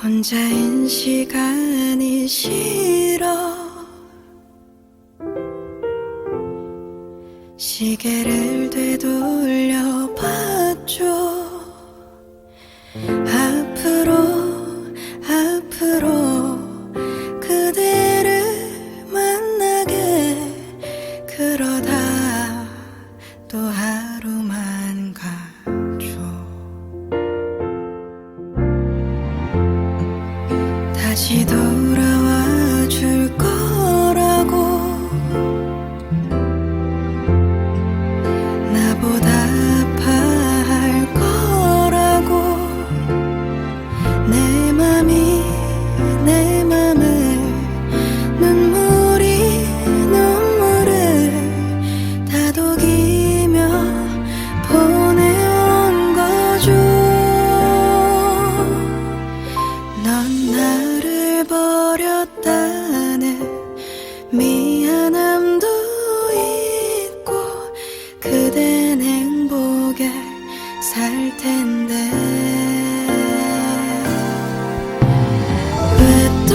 혼자인 시간이 싫어. 시계를 되돌려 봤죠. 앞으로 앞으로 그대를 만나게 그러다 또 하루만 속에 살 텐데. 왜 또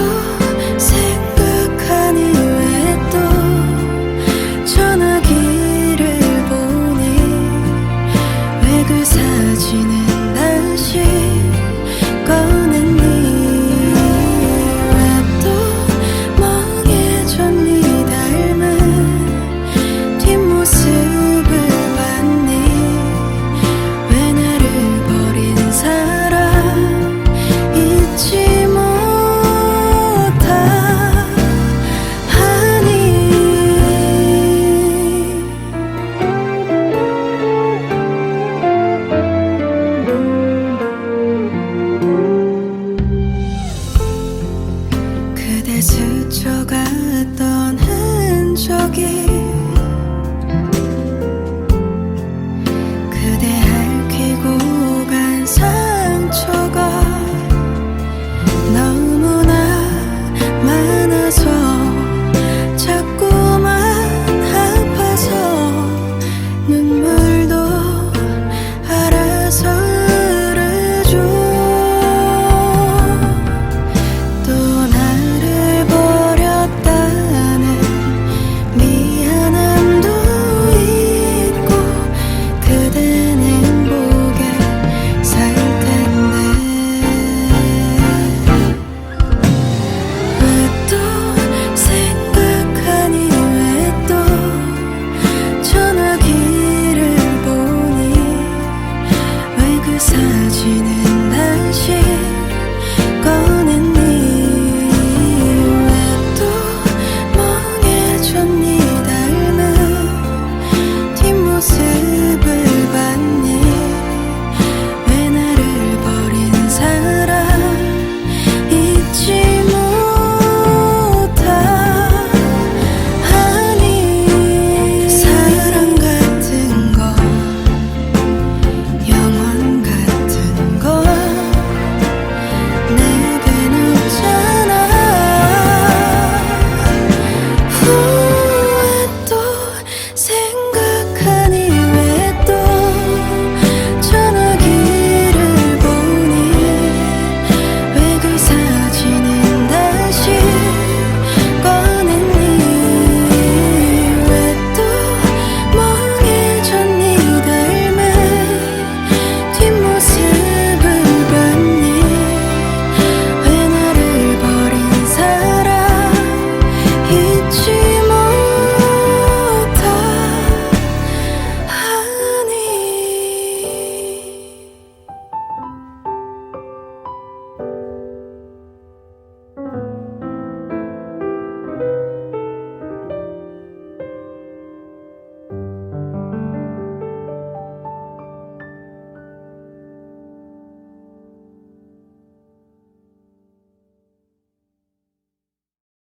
생각하니? 왜 또 전화기를 보니? 왜 그 사진을